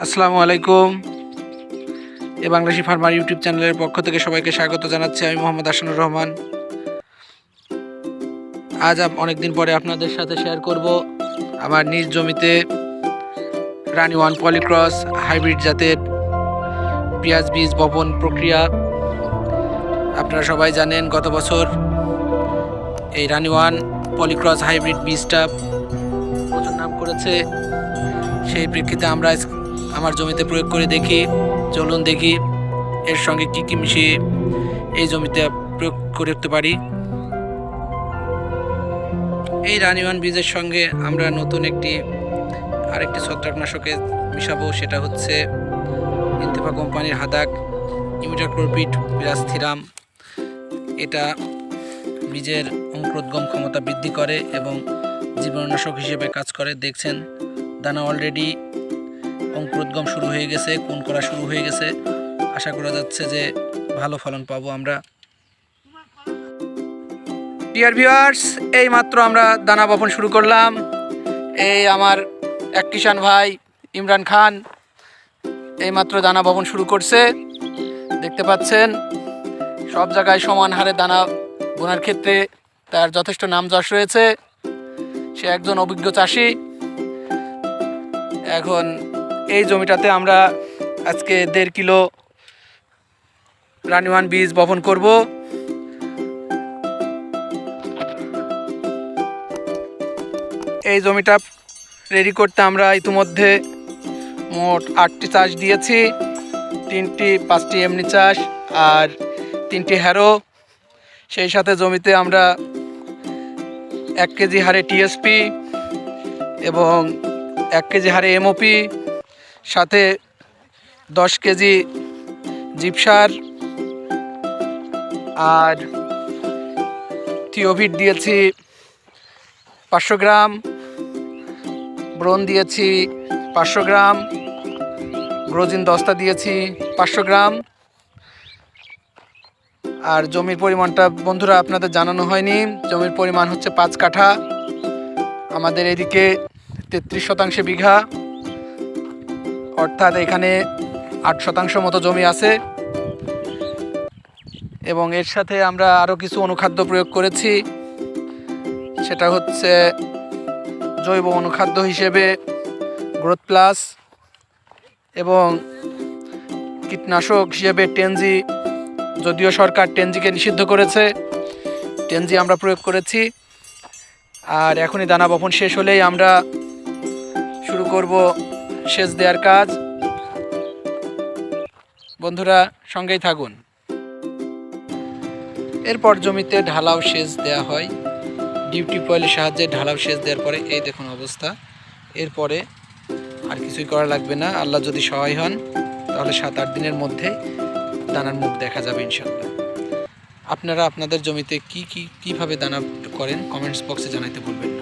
আসসালামু আলাইকুম। এ Bangladeshi farmer YouTube চ্যানেলের পক্ষ থেকে সবাইকে স্বাগত জানাচ্ছি আমি মোহাম্মদ আসানুর রহমান। আজ অনেক দিন পরে আপনাদের সাথে শেয়ার করব আমার নিজ জমিতে রানি ওয়ান পলিক্রস হাইব্রিড জাতের পেঁয়াজ বীজ বপন প্রক্রিয়া। আপনারা সবাই জানেন গত বছর এই রানি ওয়ান পলিক্রস হাইব্রিড বীজটা প্রচুর নাম করেছে। সেই প্রেক্ষিতে আমরা আমার জমিতে প্রয়োগ করে দেখি। চলুন দেখি এর সঙ্গে কি কি মিশিয়ে এই জমিতে প্রয়োগ করতে পারি। এই রানিওয়ান বীজের সঙ্গে আমরা নতুন একটি আরেকটি ছত্রাকনাশকে মিশাবো, সেটা হচ্ছে ইন্তেফা কোম্পানির হাদাক ইমিটাক্লোরপিড বিরাস্থিরাম এটা বীজের অঙ্কুরোদ্গম ক্ষমতা বৃদ্ধি করে এবং জীবাণুনাশক হিসেবে কাজ করে। দেখছেন, দানা অলরেডি অঙ্কুরোদ্গম শুরু হয়ে গেছে, কোন করা শুরু হয়ে গেছে, আশা করা যাচ্ছে যে ভালো ফলন পাবো আমরা। ডিয়ার ভিউয়ার্স এই মাত্র আমরা দানা বপন শুরু করলাম। এই আমার এক কিষান ভাই, ইমরান খান এই মাত্র দানা বপন শুরু করছে। দেখতে পাচ্ছেন, সব জায়গায় সমান হারে দানা বোনার ক্ষেত্রে তার যথেষ্ট নাম যশ রয়েছে। সে একজন অভিজ্ঞ চাষি। এখন এই জমিটাতে আমরা আজকে দেড় কিলো রানিওয়ান বীজ বপন করব। এই জমিটা রেডি করতে আমরা ইতিমধ্যে মোট আটটি চাষ দিয়েছি। তিনটি, পাঁচটি এমনি চাষ আর তিনটি হ্যারো। সেই সাথে জমিতে আমরা এক কেজি হারে টিএসপি এবং এক কেজি হারে এমওপি সাথে দশ কেজি জিপসার আর থিওভিট দিয়েছি পাঁচশো গ্রাম ব্রোন দিয়েছি পাঁচশো গ্রাম, ব্রোজিন দস্তা দিয়েছি পাঁচশো গ্রাম। আর জমির পরিমাণটা বন্ধুরা আপনাদের জানানো হয়নি, জমির পরিমাণ হচ্ছে পাঁচ কাঠা। আমাদের এদিকে তেত্রিশ শতাংশে বিঘা। অর্থাৎ এখানে আট শতাংশ মতো জমি আছে। এবং এর সাথে আমরা আরও কিছু অনুখাদ্য প্রয়োগ করেছি। সেটা হচ্ছে জৈব অনুখাদ্য হিসেবে গ্রোথ প্লাস এবং কীটনাশক হিসেবে টেনজি। যদিও সরকার টেনজিকে নিষিদ্ধ করেছে, টেনজি আমরা প্রয়োগ করেছি। আর এখনই দানা বপন শেষ হলেই আমরা শুরু করব সেচ দেওয়ার কাজ। বন্ধুরা, সঙ্গেই থাকুন। এরপর জমিতে ঢালাও সেচ দেওয়া হয়। ডিউটি পয়েলের সাহায্যে ঢালাও সেচ দেওয়ার পরে এই দেখুন অবস্থা। এরপরে আর কিছুই করা লাগবে না। আল্লাহ যদি সহায় হন, তাহলে সাত আট দিনের মধ্যে দানার মুখ দেখা যাবে ইনশাল্লাহ আপনারা আপনাদের জমিতে কি কি, কীভাবে দানা করেন, কমেন্টস বক্সে জানাইতে ভুলবেন না।